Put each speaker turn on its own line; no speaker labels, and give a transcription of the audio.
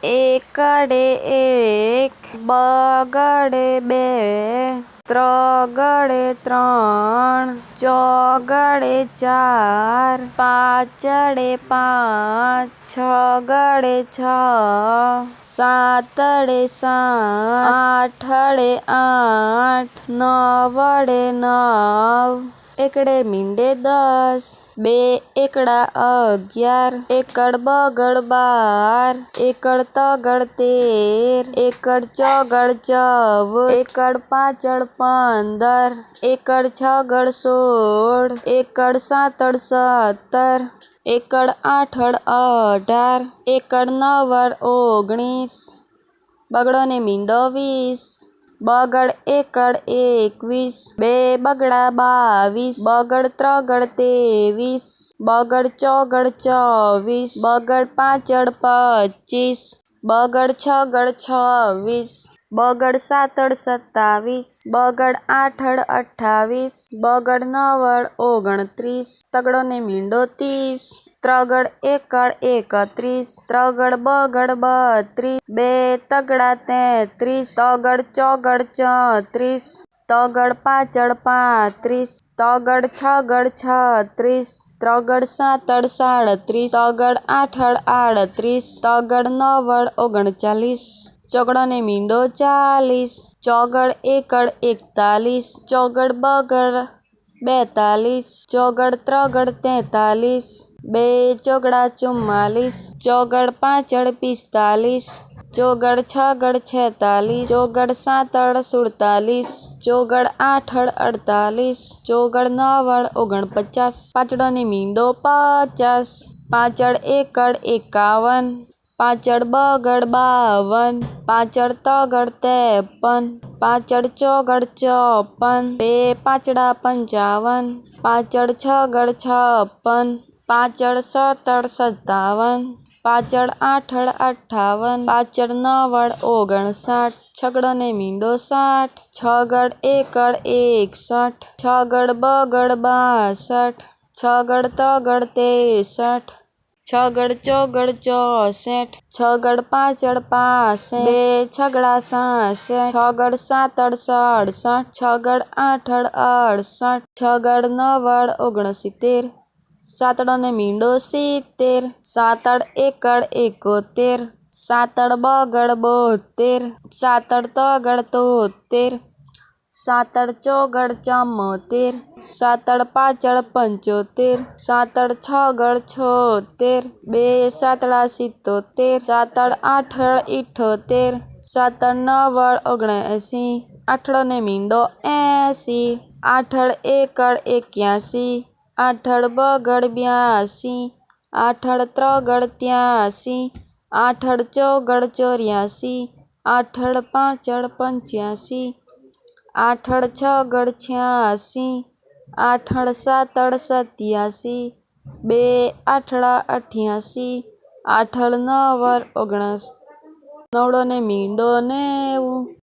એકડે એક, બગડે બે, ત્રગડે ત્રણ, ચોગડે ચાર, પાંચડે પાંચ, છગડે છ, સાતડે સાત, આઠડે આઠ, નવડે નવ એકડે મીંડે દસ, બે એકડા અગિયાર, એકડ બગડ બાર, એકડ તગડ તેર, એકડ ચોગડ ચૌદ, એકડ પાછળ પંદર, એકડ છગડ સોળ, એકડ સાતડ સત્તર, એકડ આઠડ અઢાર, એકડ નવડ ઓગણીસ બગડો ને મીંડો વીસ. બગડ એકડ એકવીસ, બે બગડા બાવીસ, બગડ ત્રગડ ત્રેવીસ, બગડ ચોગડ ચોવીસ, બગડ પાંચડ પચીસ, બગડ છગડ છવ્વીસ, બગડ સાતડ સત્તાવીસ, બગડ આઠડ અઠ્ઠાવીસ, બગડ નવડ ઓગણત્રીસ તગડો ને મીંડો ત્રીસ. ત્રગડ એકડ એકત્રીસ, ત્રગડ બગડ બત્રીસ, બે તગડા તેત્રીસ, તગડ ચોગડ ચોત્રીસ તગડ પાંચડ પાંત્રીસ, તગડ છગડ છત્રીસ, ત્રગડ સાતડ સાડત્રીસ, તગડ આઠડ આડત્રીસ, તગડ નવડ ઓગણચાલીસ ચોગડો ને મીંડો ચાલીસ, ચોગડ એકડ એકતાલીસ, ચોગડ બગડ બેતાલીસ ચોગડ ત્રગડ તેતાલીસ બે ચોગડા ચુમ્માલીસ ચોગડ પાંચડ પિસ્તાલીસ ચોગડ છગડ છેતાલીસ ચોગડ સાતડ સુડતાલીસ ચોગડ આઠડ અડતાલીસ ચોગડ નવડ ઓગણપચાસ પાંચડો ને મીંડો પચાસ પાંચડ એકડ એકાવન પાંચડ બગડ બાવન પાંચડ તગડ ત્રેપન પાંચડ ચોગડ ચોપન બે પાંચડા પંચાવન, પાછળ છગડ છપ્પન પાછળ સત્તર સત્તાવન, પાછળ આઠડ અઠ્ઠાવન, પાછળ નવડ ઓગણસાઠ છગડો ને મીંડો સાઠ, છગડ એકડ એકસઠ, છગડ બગડ બાસઠ, છગડ તગડ ત્રેસઠ છગડ ચોગડ ચોસઠ, છગડ પાછળ પાસઠ, બે છગડા સાસઠ, છગડ સાતડ સડસઠ, છગડ આઠડ અડસઠ, છગડ નવડ ઓગણસિત્તેર, સાતડ અને મીંડો સિત્તેર, સાતડ એકડ એકોતેર, સાતડ બગડ બોતેર સાતડ તગડ તોતેર સાતડ ચોગડ ચુમ્મોતેર સાતડ પાંચડ પંચોતેર સાતડ છગડ છોતેર બે સાતડા સિત્તોતેર સાતડ આઠડ ઇઠ્ઠોતેર સાતડ નવડ ઓગણએંસી આઠડો ને મીંડો એંસી આઠડ એકડ એક્યાસી આઠડ બગડ બ્યાસી આઠડ ત્રગડ ત્યાસી આઠડ ચોગડ ચોર્યાસી આઠડ પાંચડ પંચ્યાસી આઠડ છગડ છ્યાસી આઠડ સાતડ સત્યાસી, બે આઠડા અઠ્યાસી આઠડ નવર ઓગણસ. નવડો ને મીંડો નેવું